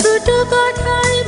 ছোট কথায়